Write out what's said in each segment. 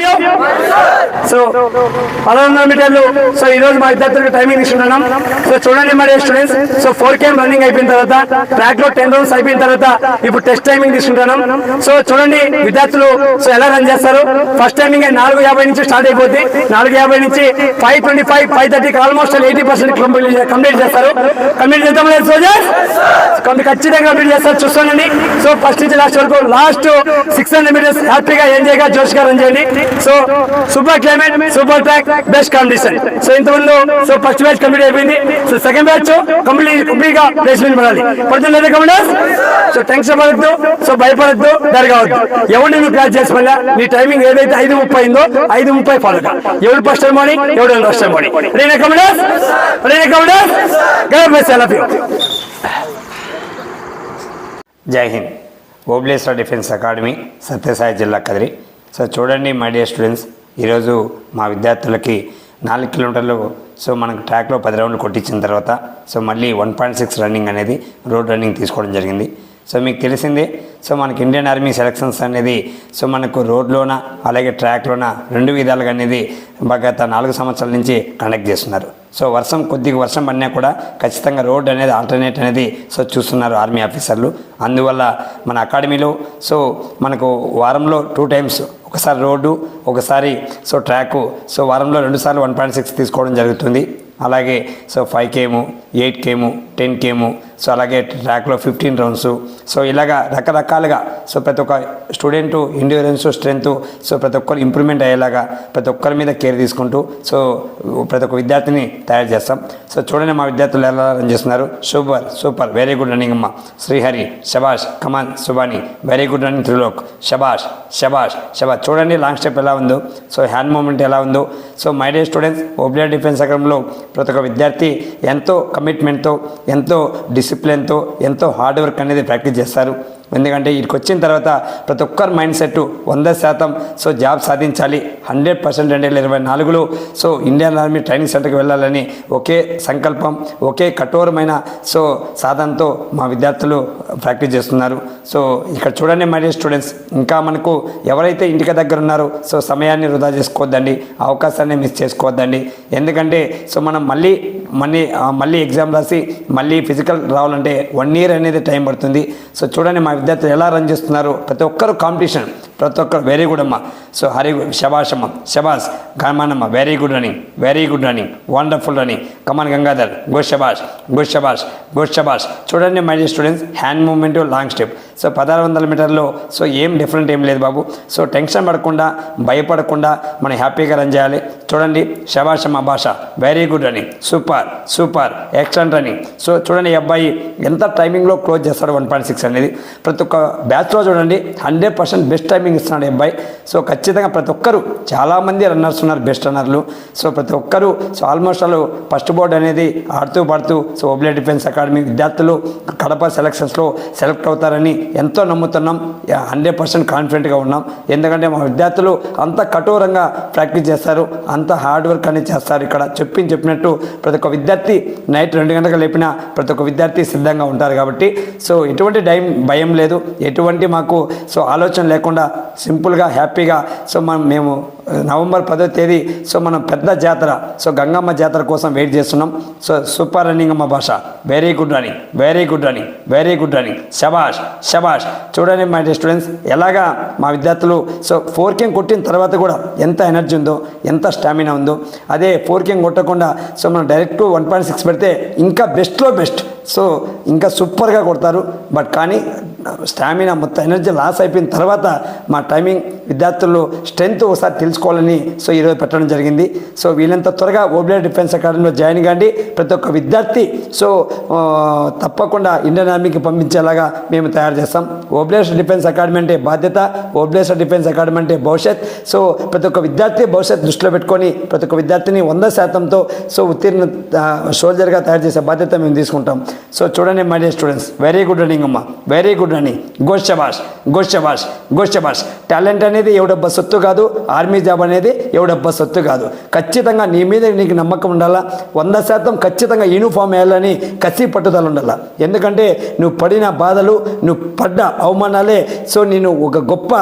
campeón. So పదకొండు మీటర్లు so ఈ రోజు మా విద్యార్థులకు టైమింగ్ ఇస్తున్నాం సో చూడండి మరి students so four KM running అయిపోయిన తర్వాత ట్రాక్లో టెన్ రౌండ్స్ అయిపోయిన తర్వాత ఇప్పుడు టెస్ట్ టైమింగ్ తీసుకుంటున్నాం. సో చూడండి విద్యార్థులు సో ఎలా రన్ చేస్తారు? ఫస్ట్ టైమింగ్ నాలుగు యాభై నుంచి స్టార్ట్ అయిపోద్ది. నాలుగు యాభై నుంచి ఫైవ్ ట్వంటీ ఫైవ్ ఫైవ్ థర్టీకి ఆల్మోస్ట్ ఎయిటీ పర్సెంట్ కంప్లీట్ చేస్తారు. కంప్లీట్ చేద్దాం లేదు కొంత ఖచ్చితంగా కంప్లీట్ చేస్తారు. చూస్తానండి. సో ఫస్ట్ నుంచి లాస్ట్ వరకు లాస్ట్ సిక్స్ హండ్రెడ్ మీటర్స్ హ్యాపీగా ఎంజాయ్గా జోష్గా జోష్ రన్ చేయండి. So so super climate super track best condition. So ఇంతకుముందు సో ఫస్ట్ మ్యాచ్ కంప్లీట్ అయిపోయింది. సో సెకండ్ మ్యాచ్ కంప్లీట్ కంప్లీట్గా ప్లేస్మెంట్ పడాలి. పడుతుంది లేదా సో టెన్షన్ పడద్దు. సో భయపడద్దు జరగవద్దు ఎవరిని నువ్వు క్లాస్ చేసి మళ్ళీ? నీ టైమింగ్ ఏదైతే ఐదు ముప్పై అయిందో ఐదు ముప్పై ఫాలో ఎవరు ఫస్ట్ టైం మార్నింగ్ ఎవరు ఫస్ట్ టైం మార్నింగ్ రేనా commanders రేనా commanders guide by cell of you జై హింద్. ఓబ్లేశ్వర డిఫెన్స్ అకాడమీ సత్యసాయి జిల్లా కదిరి. సో చూడండి మై డియర్ స్టూడెంట్స్ ఈరోజు మా విద్యార్థులకి నాలుగు కిలోమీటర్లు సో మనకు ట్రాక్లో పది రౌండ్లు కొట్టించిన తర్వాత సో మళ్ళీ వన్ పాయింట్ సిక్స్ రన్నింగ్ అనేది రోడ్ రన్నింగ్ తీసుకోవడం జరిగింది. సో మీకు తెలిసిందే సో మనకి ఇండియన్ ఆర్మీ సెలక్షన్స్ అనేది సో మనకు రోడ్లోన అలాగే ట్రాక్లోన రెండు విధాలుగా అనేది గత నాలుగు సంవత్సరాల నుంచి కండక్ట్ చేస్తున్నారు. సో వర్షం కొద్దిగా వర్షం పడినా కూడా ఖచ్చితంగా రోడ్ అనేది ఆల్టర్నేట్ అనేది సో చూస్తున్నారు ఆర్మీ ఆఫీసర్లు. అందువల్ల మన అకాడమీలో సో మనకు వారంలో టూ టైమ్స్ ఒకసారి రోడ్డు ఒకసారి సో ట్రాకు సో వారంలో రెండుసార్లు వన్ పాయింట్ సిక్స్ తీసుకోవడం జరుగుతుంది. అలాగే so five KM eight KM ten KM so అలాగే ట్రాక్లో ఫిఫ్టీన్ రౌండ్స్. సో ఇలాగా రకరకాలుగా సో ప్రతి ఒక్క స్టూడెంట్ ఇండివిజువల్స్ స్ట్రెంత్ సో ప్రతి ఒక్కరు ఇంప్రూవ్మెంట్ అయ్యేలాగా ప్రతి ఒక్కరి మీద కేర్ తీసుకుంటూ సో ప్రతి ఒక్క విద్యార్థిని తయారు చేస్తాం. సో చూడండి మా విద్యార్థులు ఎలా రన్ చేస్తున్నారు. Super super very good running అమ్మ. శ్రీహరి శబాష్ come on Subhani very good running Trilok. శబాష్ శబాష్ శబాష్ చూడండి లాంగ్ స్టెప్ ఎలా ఉందో. సో హ్యాండ్ మూమెంట్ ఎలా ఉందో. సో మై డే స్టూడెంట్స్ ఓబ్లియర్ డిఫెన్స్ అకాడమీలో ప్రతి ఒక్క విద్యార్థి ఎంతో కమిట్మెంట్తో ఎంతో డిసిప్లిన్తో ఎంతో హార్డ్ వర్క్ అనేది ప్రాక్టీస్ చేస్తారు. ఎందుకంటే ఇక్కడికి వచ్చిన తర్వాత ప్రతి ఒక్కరి మైండ్ సెట్ వంద శాతం సో జాబ్ సాధించాలి. హండ్రెడ్ పర్సెంట్ రెండు వేల ఇరవై నాలుగులో. సో ఇండియన్ ఆర్మీ ట్రైనింగ్ సెంటర్కి వెళ్ళాలని ఒకే సంకల్పం ఒకే కఠోరమైన సో సాధనతో మా విద్యార్థులు ప్రాక్టీస్ చేస్తున్నారు. సో ఇక్కడ చూడండి మరి స్టూడెంట్స్ ఇంకా మనకు ఎవరైతే ఇంటికి దగ్గర ఉన్నారో సో సమయాన్ని వృధా చేసుకోవద్దండి. అవకాశాన్ని మిస్ చేసుకోవద్దండి. ఎందుకంటే సో మనం మళ్ళీ మళ్ళీ మళ్ళీ ఎగ్జామ్ రాసి మళ్ళీ ఫిజికల్ రావాలంటే వన్ ఇయర్ అనేది టైం పడుతుంది. సో చూడండి మా విద్యార్థులు ఎలా రన్ చేస్తున్నారు. ప్రతి ఒక్కరు కాంపిటీషన్ ప్రతి ఒక్కరు వెరీ గుడ్ అమ్మ. సో హరి శబాష్ అమ్మ. శబాష్ గమానమ్మ very good running very good running wonderful running come on Gangadhar good శబాష్ గుడ్ శబాష్ గుడ్ శబాష్ చూడండి my students hand moment long step so పదహారు వందల మీటర్లో. సో ఏం డిఫరెంట్ ఏం లేదు బాబు. సో టెన్షన్ పడకుండా భయపడకుండా మనం హ్యాపీగా రన్ చేయాలి. చూడండి శబాష్ అమ్మ భాష. Very good running super super excellent running so చూడండి ఈ అబ్బాయి ఎంత టైమింగ్లో క్లోజ్ చేస్తాడు వన్ పాయింట్ సిక్స్ అనేది. ప్రతి ఒక్క బ్యాచ్లో చూడండి హండ్రెడ్ పర్సెంట్ బెస్ట్ టైమింగ్ ఇస్తున్నాడు ఈ అబ్బాయి సో ఖచ్చితంగా ప్రతి ఒక్కరు చాలామంది రన్నర్స్ ఉన్నారు బెస్ట్ రన్నర్లు సో ప్రతి ఒక్కరు సో ఆల్మోస్ట్ వాళ్ళు ఫస్ట్ బోర్డ్ అనేది ఆడుతూ పాడుతూ సో ఓబ్లే డిఫెన్స్ అకాడమీ విద్యార్థులు కడప సెలక్షన్స్లో సెలెక్ట్ అవుతారని ఎంతో నమ్ముతున్నాం. హండ్రెడ్ పర్సెంట్ కాన్ఫిడెంట్గా ఉన్నాం. ఎందుకంటే మా విద్యార్థులు అంత కఠోరంగా ప్రాక్టీస్ చేస్తారు అంత హార్డ్ వర్క్ అనేది చేస్తారు ఇక్కడ. చెప్పి చెప్పినట్టు ప్రతి ఒక్క విద్యార్థి నైట్ రెండు గంటలకు లేపిన ప్రతి ఒక్క విద్యార్థి సిద్ధంగా ఉంటారు కాబట్టి. సో ఎటువంటి టైం భయం లేదు. ఎటువంటి మాకు సో ఆలోచన లేకుండా సింపుల్గా హ్యాపీగా సో మనం మేము నవంబర్ పదో తేదీ. సో మనం పెద్ద జాతర సో గంగమ్మ జాతర కోసం వెయిట్ చేస్తున్నాం. సో సూపర్ రన్నింగ్ అమ్మ భాష. Very good running very good running very good running శబాష్ శబాష్ చూడండి మై స్టూడెంట్స్ ఎలాగా మా విద్యార్థులు సో ఫోర్ కింగ్ కొట్టిన తర్వాత కూడా ఎంత ఎనర్జీ ఉందో ఎంత స్టామినా ఉందో అదే ఫోర్ కింగ్ కొట్టకుండా సో మనం డైరెక్ట్ వన్ పాయింట్ సిక్స్ పెడితే ఇంకా బెస్ట్లో బెస్ట్ సో ఇంకా సూపర్గా కొడతారు. బట్ కానీ స్టామినా మొత్తం ఎనర్జీ లాస్ అయిపోయిన తర్వాత మా టైమింగ్ విద్యార్థులు స్ట్రెంత్ ఒకసారి తీసుకోవాలని సో ఈరోజు పెట్టడం జరిగింది. సో వీళ్ళంత త్వరగా ఓబ్లేర్ డిఫెన్స్ అకాడమీలో జాయిన్ కాండి. ప్రతి ఒక్క విద్యార్థి సో తప్పకుండా ఇండియన్ ఆర్మీకి పంపించేలాగా మేము తయారు చేస్తాం. ఓబ్లేస్ డిఫెన్స్ అకాడమీ అంటే బాధ్యత ఓబ్లేస్ డిఫెన్స్ అకాడమీ అంటే భవిష్యత్. సో ప్రతి ఒక్క విద్యార్థి భవిష్యత్ దృష్టిలో పెట్టుకొని ప్రతి ఒక్క విద్యార్థిని వంద శాతంతో సో ఉత్తీర్ణ సోల్జర్గా తయారు చేసే బాధ్యత మేము తీసుకుంటాం. సో చూడండి my dear students very good running అమ్మ. Very good running. గుడ్ శబాష్ గుడ్ టాలెంట్ అనేది ఎవడబ్బ సొత్తు కాదు ఆర్మీ జాబ్ అనేది ఎవడబ్బా సొత్తు కాదు. ఖచ్చితంగా నీ మీద నీకు నమ్మకం ఉండాలా? వంద శాతం ఖచ్చితంగా యూనిఫామ్ వేయాలని కసి పట్టుదల ఉండాలా? ఎందుకంటే నువ్వు పడిన బాధలు నువ్వు పడ్డ అవమానాలే. సో నేను ఒక గొప్ప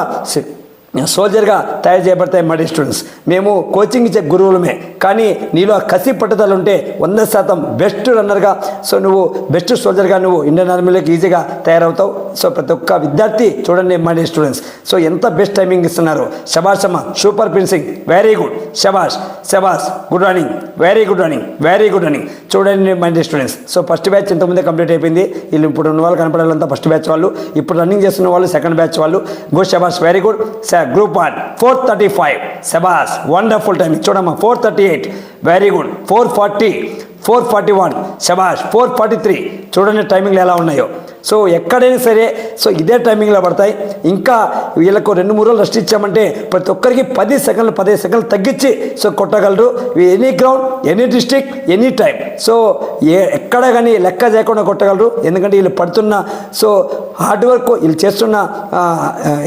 సోల్జర్గా తయారు చేయబడతాయి మడి స్టూడెంట్స్. మేము కోచింగ్ ఇచ్చే గురువులమే. కానీ నీలో కసి పట్టుదల ఉంటే వంద శాతం బెస్ట్ రన్నర్గా సో నువ్వు బెస్ట్ సోల్జర్గా నువ్వు ఇండియన్ ఆర్మీలోకి ఈజీగా తయారవుతావు. సో ప్రతి ఒక్క విద్యార్థి చూడండి మడి స్టూడెంట్స్. సో ఎంత బెస్ట్ టైమింగ్ ఇస్తున్నారు. శబాష్ అమ్మ సూపర్ ఫిన్సింగ్ వెరీ గుడ్. శబాష్ శబాష్ good running. Very good running. Very good running. చూడండి my students. So first batch ఇంతకుముందే కంప్లీట్ అయిపోయింది. వీళ్ళు ఇప్పుడు ఉన్న వాళ్ళు కనపడాలంతా ఫస్ట్ బ్యాచ్ వాళ్ళు. ఇప్పుడు రన్నింగ్ చేస్తున్న వాళ్ళు సెకండ్ బ్యాచ్ వాళ్ళు. గుడ్ శబాష్ very good. Group one four thirty five సెబాస్ wonderful time చూడమ్మా four thirty eight very good four forty four forty one శబాష్ ఫోర్ ఫార్టీ త్రీ చూడండి టైమింగ్లు ఎలా ఉన్నాయో. సో ఎక్కడైనా సరే సో ఇదే టైమింగ్లో పడతాయి. ఇంకా వీళ్ళకు రెండు మూడు రోజులు రెస్ట్ ఇచ్చామంటే ప్రతి ఒక్కరికి పది సెకండ్లు పదిహేను సెకండ్లు తగ్గించి so కొట్టగలరు. Any ground any district any time so ఏ ఎక్కడ కానీ లెక్క చేయకుండా కొట్టగలరు. ఎందుకంటే వీళ్ళు పడుతున్న సో హార్డ్ వర్క్ వీళ్ళు చేస్తున్న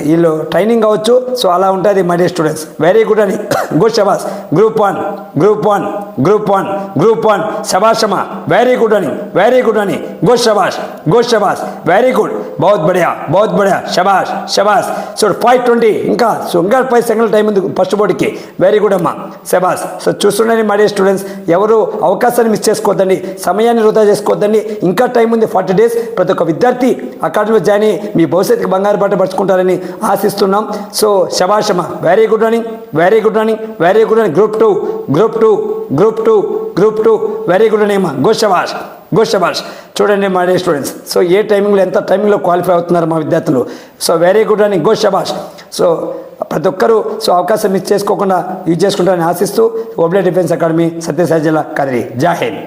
వీళ్ళు ట్రైనింగ్ కావచ్చు. సో అలా ఉంటుంది my dear students very good అని. Good శబాస్ group one group one group one group one శబాషమా very good అని వెరీ గుడ్ అని. గుడ్ శబాష్ గుడ్ శబాష్ వెరీ గుడ్ బౌత్ బడియా బౌత్ బడియా శబాష్ శబాష్ చూడు ఫైవ్ ట్వంటీ ఇంకా సో ఇంకా ఫైవ్ సెకండ్ టైం ఉంది ఫస్ట్ బోర్డుకి వెరీ గుడ్ అమ్మా. శబాస్ సో చూస్తుండండి మై స్టూడెంట్స్ ఎవరు అవకాశాన్ని మిస్ చేసుకోవద్దండి సమయాన్ని వృధా చేసుకోవద్దండి ఇంకా టైం ఉంది ఫార్టీ డేస్ ప్రతి ఒక్క విద్యార్థి అకాడమీలో జాయిన్ అయ్యి మీ భవిష్యత్తుకి బంగారు బాట పరుచుకుంటారని ఆశిస్తున్నాం. So శబాషమా very good morning very good morning very good morning group two group two group two group two very good running అమ్మా. గుడ్ గో శబాష్ చూడండి మా డే స్టూడెంట్స్ సో ఏ టైమింగ్లో ఎంత టైమింగ్లో క్వాలిఫై అవుతున్నారు మా విద్యార్థులు? సో వెరీ గుడ్ అని గో శబాష్ సో ప్రతి ఒక్కరూ సో అవకాశం మిస్ చేసుకోకుండా యూజ్ చేసుకుంటారని ఆశిస్తూ ఓబ్లే డిఫెన్స్ అకాడమీ సత్యసాయి జిల్లా కదిరి జాహింద్